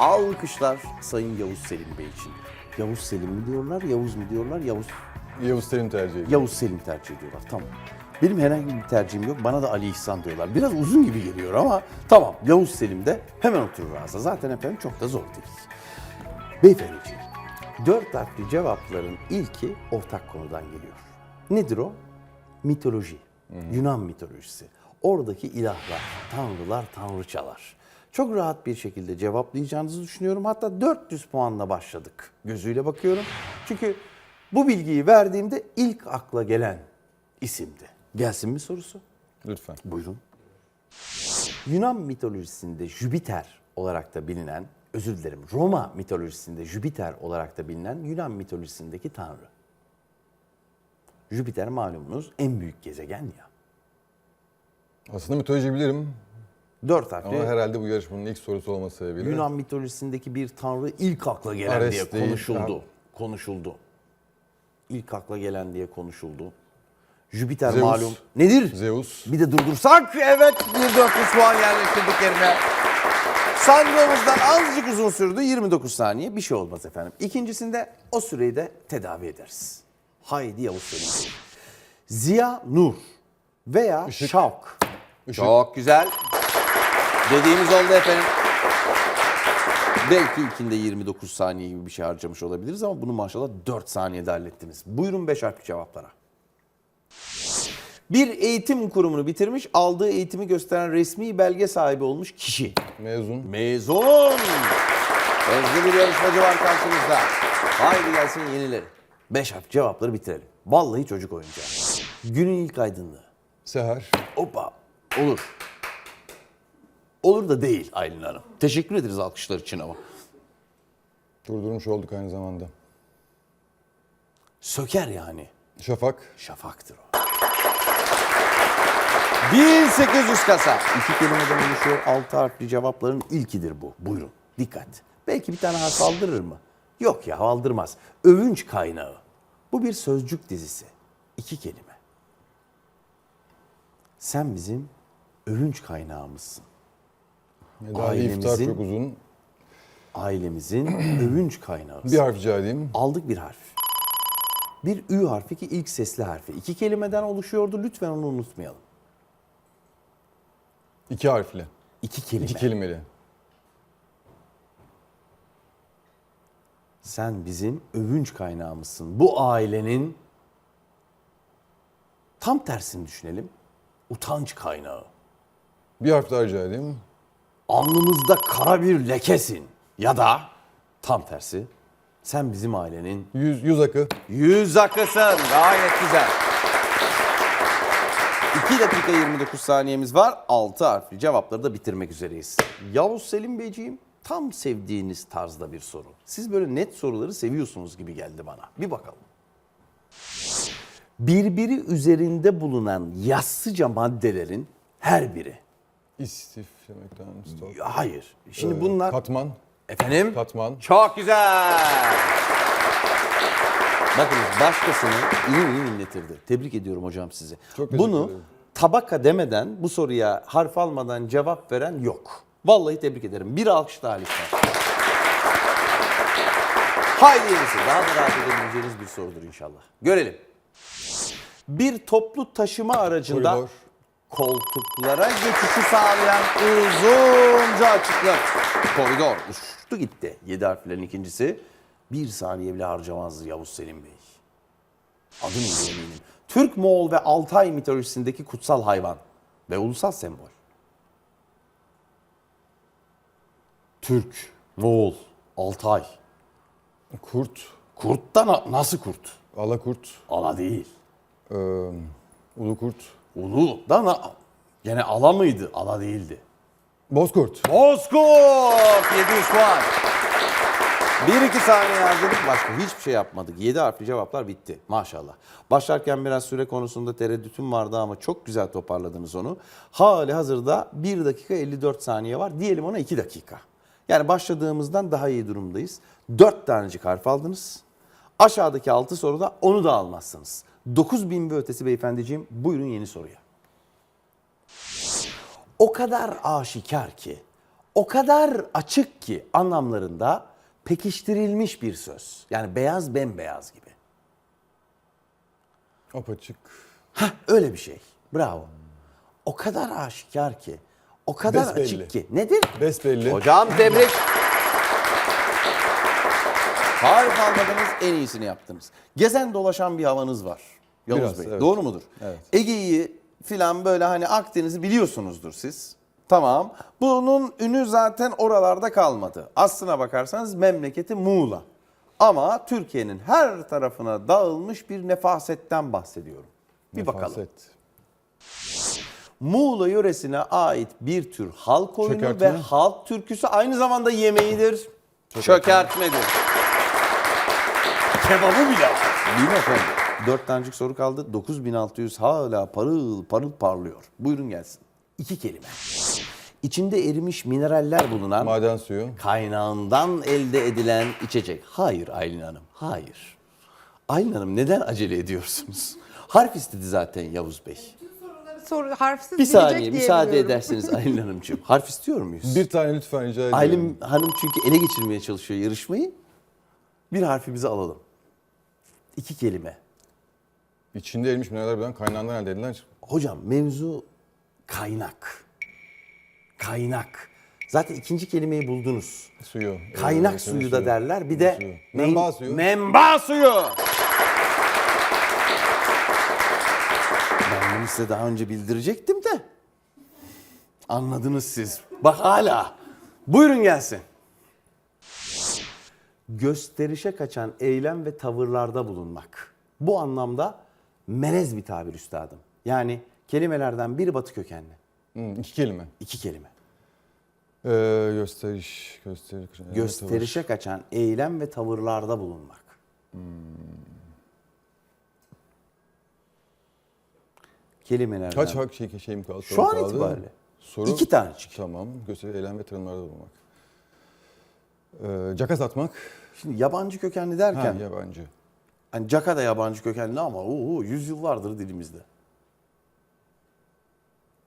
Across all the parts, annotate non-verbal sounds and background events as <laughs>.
Alkışlar Sayın Yavuz Selim Bey için. Yavuz Selim mi diyorlar, Yavuz mu diyorlar, Yavuz Yavuz Selim tercih ediyor. Yavuz Selim tercih ediyorlar. Tamam. Benim herhangi bir tercihim yok. Bana da Ali İhsan diyorlar. Biraz uzun gibi geliyor ama tamam. Yavuz Selim de hemen oturur ağza. Zaten efendim çok da zor değil. Beyefendiciğim, dört harfli cevapların ilki ortak konudan geliyor. Nedir o? Mitoloji. Yunan mitolojisi. Oradaki ilahlar, tanrılar, tanrıçalar. Çok rahat bir şekilde cevaplayacağınızı düşünüyorum. Hatta 400 puanla başladık gözüyle bakıyorum. Çünkü bu bilgiyi verdiğimde ilk akla gelen isimdi. Gelsin mi sorusu? Lütfen. Buyurun. Yunan mitolojisinde Jüpiter olarak da bilinen, özür dilerim Roma mitolojisinde Jüpiter olarak da bilinen Yunan mitolojisindeki tanrı. Jüpiter malumunuz en büyük gezegen ya. Aslında mitoloji bilirim Dört harfli ama herhalde bu yarışmanın ilk sorusu olması sebebiyle. Yunan mitolojisindeki bir tanrı ilk akla gelen Ares diye değil, konuşuldu. ha. Konuşuldu. İlk akla gelen diye konuşuldu. Jüpiter Zeus. malum. Nedir? Zeus. Bir de durdursak evet bir 400 puan yerleştirdik yerine. Sandığımızdan azıcık uzun sürdü 29 saniye bir şey olmaz efendim. İkincisinde o süreyi de tedavi ederiz. Haydi Yavuz Selim. Ziya Nur veya Işık. Şavk. Işık. Çok güzel. Dediğimiz oldu efendim. Belki ilkinde 29 saniye gibi bir şey harcamış olabiliriz ama bunu maşallah 4 saniyede hallettiniz. Buyurun 5 harfli cevaplara. Bir eğitim kurumunu bitirmiş, aldığı eğitimi gösteren resmi belge sahibi olmuş kişi. Mezun. Mezun. Özlü bir yarışmacı var karşınızda. Haydi gelsin yenileri. 5 harf cevapları bitirelim. Vallahi çocuk oyuncağı. Günün ilk aydınlığı. Seher. Hoppa. Olur. Olur da değil Aylin Hanım. Teşekkür ederiz alkışlar için ama. Durdurmuş olduk aynı zamanda. Söker yani. Şafak. Şafaktır o. 1800 kasa. İki kelimeden oluşuyor. Altı harfli cevapların ilkidir bu. Buyurun. Dikkat. Belki bir tane harf aldırır mı? Yok ya aldırmaz. Övünç kaynağı. Bu bir sözcük dizisi. İki kelime. Sen bizim övünç kaynağımızsın. İftar Ailemizin- çok uzun. Ailemizin <clears throat> övünç kaynağı. Bir harf rica edeyim. Aldık bir harf. Bir Ü harfi ki ilk sesli harfi. İki kelimeden oluşuyordu. Lütfen onu unutmayalım. İki harfli. İki kelime. İki kelimeli. Sen bizim övünç kaynağımızsın. Bu ailenin tam tersini düşünelim. Utanç kaynağı. Bir harf daha rica edeyim. Alnımızda kara bir lekesin. Ya da tam tersi. Sen bizim ailenin Yüz, yüz akı. yüz akısın. Gayet güzel. 2 dakika 29 saniyemiz var. 6 harfli cevapları da bitirmek üzereyiz. Yavuz Selim Beyciğim tam sevdiğiniz tarzda bir soru. Siz böyle net soruları seviyorsunuz gibi geldi bana. Bir bakalım. Birbiri üzerinde bulunan yassıca maddelerin her biri. İstif demekten. Stop. Hayır. Şimdi Ee, bunlar... Katman. Efendim? Katman. Çok güzel. Bakınız başkasını iyi iyi inletirdi. Tebrik ediyorum hocam sizi. Çok teşekkür Bunu ederim. tabaka demeden bu soruya harf almadan cevap veren yok. Vallahi tebrik ederim. Bir alkış daha lütfen. Haydi yenisi. Daha da rahat edebileceğiniz bir sorudur inşallah. Görelim. Bir toplu taşıma aracında Koridor. Koltuklara geçişi sağlayan uzunca açıklık. Koridor uçtu gitti. Yedi harflerin ikincisi. Bir saniye bile harcamazdı Yavuz Selim Bey. Adı neydi eminim. Türk, Moğol ve Altay mitolojisindeki kutsal hayvan ve ulusal sembol. Türk, Moğol, Altay. Kurt. Kurt da na- nasıl kurt? Alakurt. Ala değil. Ee, ulu kurt. Ulu da na- gene ala mıydı? Ala değildi. Bozkurt. Bozkurt 700 puan. 1-2 saniye harcadık başka hiçbir şey yapmadık. 7 harfli cevaplar bitti maşallah. Başlarken biraz süre konusunda tereddütüm vardı ama çok güzel toparladınız onu. Hali hazırda 1 dakika 54 saniye var. Diyelim ona 2 dakika. Yani başladığımızdan daha iyi durumdayız. 4 tanecik harf aldınız. Aşağıdaki 6 soruda onu da almazsınız. 9000 ve ötesi beyefendiciğim buyurun yeni soruya. O kadar aşikar ki O kadar açık ki anlamlarında pekiştirilmiş bir söz. Yani beyaz bembeyaz gibi. Apaçık. Hah öyle bir şey. Bravo. O kadar aşikar ki. O kadar Besbelli. açık ki. Nedir? Besbelli. Hocam tebrik. Harika almadınız, en iyisini yaptınız. Gezen dolaşan bir havanız var. Yavuz Biraz, Bey, evet. doğru mudur? Evet. Ege'yi filan böyle hani Akdeniz'i biliyorsunuzdur siz. Tamam. Bunun ünü zaten oralarda kalmadı. Aslına bakarsanız memleketi Muğla. Ama Türkiye'nin her tarafına dağılmış bir nefasetten bahsediyorum. Bir bakalım. Nefaset. Muğla yöresine ait bir tür halk oyunu Çökertme. ve halk türküsü aynı zamanda yemeğidir. Çökertmedir. Kebabı bile. Değil mi efendim? Dört tanecik soru kaldı. 9600 hala parıl parıl parlıyor. Buyurun gelsin. İki kelime. İçinde erimiş mineraller bulunan Maden suyu. kaynağından elde edilen içecek. Hayır Aylin Hanım, hayır. Aylin Hanım neden acele ediyorsunuz? Harf istedi zaten Yavuz Bey. soru harfsiz Bir saniye müsaade ederseniz Aylin Hanımcığım. Harf istiyor muyuz? Bir tane lütfen rica ediyorum. Aylin Hanım çünkü ele geçirmeye çalışıyor yarışmayı. Bir harfi bize alalım. İki kelime. İçinde erimiş mineraller bilen kaynağından elde edilen Hocam mevzu kaynak. Kaynak. Zaten ikinci kelimeyi buldunuz. suyu. Kaynak Ee, suyu da derler. Bir de Suyu. men- Menba suyu. Menba suyu. Ben bunu size daha önce bildirecektim de. Anladınız siz. Bak hala. Buyurun gelsin. Gösterişe kaçan eylem ve tavırlarda bulunmak. Bu anlamda melez bir tabir üstadım. Yani kelimelerden biri batı kökenli. Hı, iki kelime. İki kelime. Ee, gösteriş, gösteriş. Gösterişe kaçan eylem ve tavırlarda bulunmak. Kelimelerden. Kaç hak şey, şeyim kaldı? Şu an kaldı? itibariyle. Soru. İki tanecik. Tamam. Gösteri, eylem ve tanımlarda bulunmak. Ee, caka satmak. Şimdi yabancı kökenli Ha, derken, yabancı. hani caka da yabancı kökenli ama oo, yüzyıllardır dilimizde.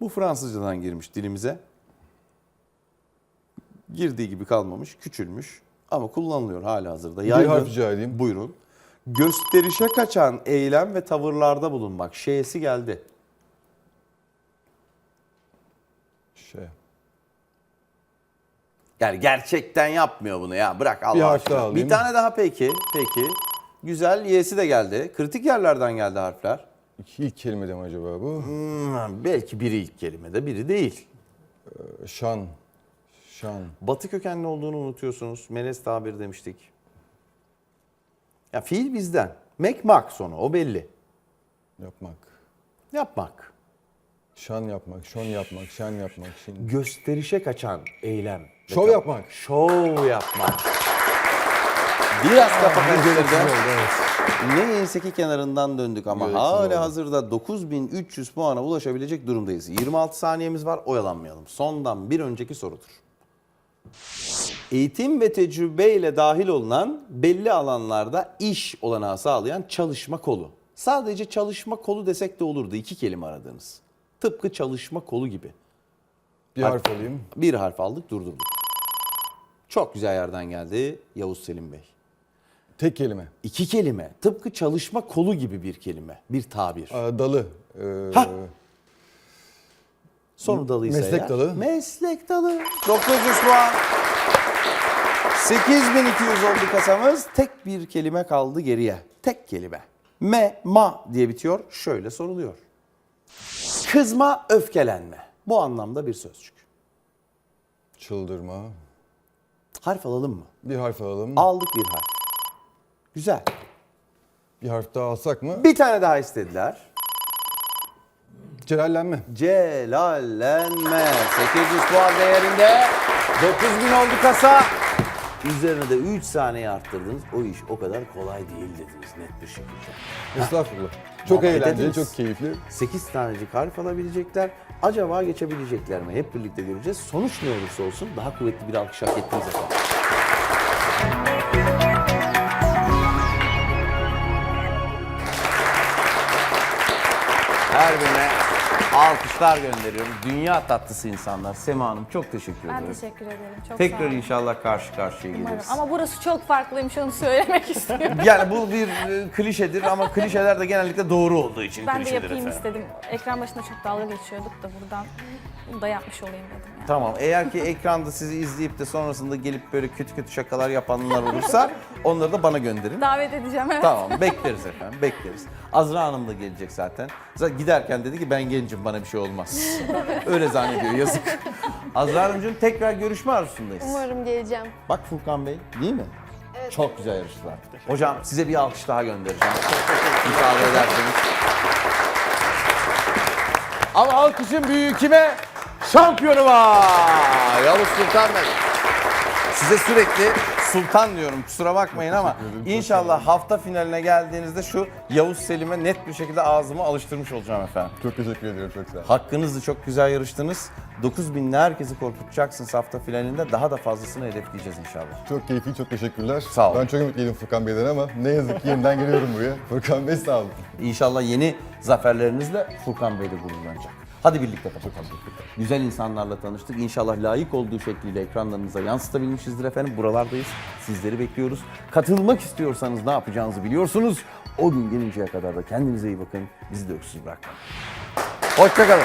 Bu Fransızcadan girmiş dilimize. Girdiği gibi kalmamış, küçülmüş ama kullanılıyor hala hazırda. Bir harf rica edeyim. Buyurun. Gösterişe kaçan eylem ve tavırlarda bulunmak. Şeysi geldi. Şey. Yani gerçekten yapmıyor bunu ya. Bırak Allah Bir harf aşkına. alayım. Bir tane daha peki. Peki. Güzel. Y'si de geldi. Kritik yerlerden geldi harfler. İki, ilk kelime de mi acaba bu? Hmm, belki biri ilk kelimede, biri değil. Şan. Şan. Batı kökenli olduğunu unutuyorsunuz. Melez tabir demiştik. Ya fiil bizden. Mekmak sonu. O belli. Yapmak. Yapmak. Şan yapmak. Şon yapmak. Şen yapmak. Şin. Gösterişe kaçan eylem. Şov yapmak. Şov yapmak. Biraz kafa karıştırdı. oldu, evet. Neyse ki kenarından döndük ama Gereksiz hala oldu. hazırda 9300 puana ulaşabilecek durumdayız. 26 saniyemiz var oyalanmayalım. Sondan bir önceki sorudur. Eğitim ve tecrübeyle dahil olunan belli alanlarda iş olanağı sağlayan çalışma kolu. Sadece çalışma kolu desek de olurdu iki kelime aradığınız. Tıpkı çalışma kolu gibi. Bir harf alayım. Bir harf aldık durdurduk. Çok güzel yerden geldi Yavuz Selim Bey. Tek kelime. İki kelime. Tıpkı çalışma kolu gibi bir kelime. Bir tabir. Aa, dalı. Ee, Ha! Sonu dalıysa Meslek eğer- dalı. Meslek dalı. 900 puan. 8200 oldu kasamız. Tek bir kelime kaldı geriye. Tek kelime. Me, ma diye bitiyor. Şöyle soruluyor. Kızma, öfkelenme. Bu anlamda bir sözcük. çıldırma. Harf alalım mı? Bir harf alalım. Aldık bir harf. Güzel. Bir harf daha alsak mı? Bir tane daha istediler. Celallenme. Celallenme. 800 puan değerinde. 9000 oldu kasa. Üzerine de 3 saniye arttırdınız. O iş o kadar kolay değil dediniz net bir şekilde. Estağfurullah. Çok Muhabbet eğlenceli, ediniz. çok keyifli. 8 tanecik harf alabilecekler. Acaba geçebilecekler mi? Hep birlikte göreceğiz. Sonuç ne olursa olsun daha kuvvetli bir alkış hak ettiniz efendim. Her birine alkışlar gönderiyoruz. Dünya tatlısı insanlar. Sema Hanım çok teşekkür Ben ederim. teşekkür ederim. Çok sağ Tekrar olun. inşallah karşı karşıya Umarım. geliriz. Ama burası çok farklıymış onu söylemek <laughs> istiyorum. Yani bu bir e, klişedir ama klişeler de genellikle doğru olduğu için ben de klişedir yapayım efendim. istedim. Ekran başında çok dalga geçiyorduk da buradan bunu da yapmış olayım dedim. Yani. Tamam. Eğer ki ekranda sizi izleyip de sonrasında gelip böyle kötü kötü şakalar yapanlar olursa onları da bana gönderin. Davet edeceğim evet. Tamam bekleriz efendim bekleriz. Azra Hanım da gelecek zaten. Zaten giderken dedi ki ben gencim bana bir şey olmaz. Öyle zannediyor yazık. Azra Hanımcığım tekrar görüşme arzusundayız. Umarım geleceğim. Bak Furkan Bey değil mi? Çok güzel yarıştılar. Hocam size bir alkış daha göndereceğim. Müsaade ederseniz. Ama alkışın büyüğü kime? Şampiyonu var. Yavuz Sultan Bey. Size sürekli Sultan diyorum kusura bakmayın ama inşallah hafta finaline geldiğinizde şu Yavuz Selim'e net bir şekilde ağzımı alıştırmış olacağım efendim. Çok teşekkür ediyorum. Çok sağ olun. Hakkınızı çok güzel yarıştınız. 9000'le herkesi korkutacaksınız hafta finalinde. Daha da fazlasını hedefleyeceğiz inşallah. Çok keyifli, çok teşekkürler. Sağ olun. Ben çok ümitliydim Furkan Bey'den ama ne yazık ki yeniden geliyorum buraya. <laughs> Furkan Bey sağ olun. İnşallah yeni zaferlerinizle Furkan Bey de gururlanacak. Hadi birlikte kapatalım. Güzel insanlarla tanıştık. İnşallah layık olduğu şekliyle ekranlarınıza yansıtabilmişizdir efendim. Buralardayız. Sizleri bekliyoruz. Katılmak istiyorsanız ne yapacağınızı biliyorsunuz. O gün gelinceye kadar da kendinize iyi bakın. Bizi de öksüz bırakmayın. Hoşçakalın.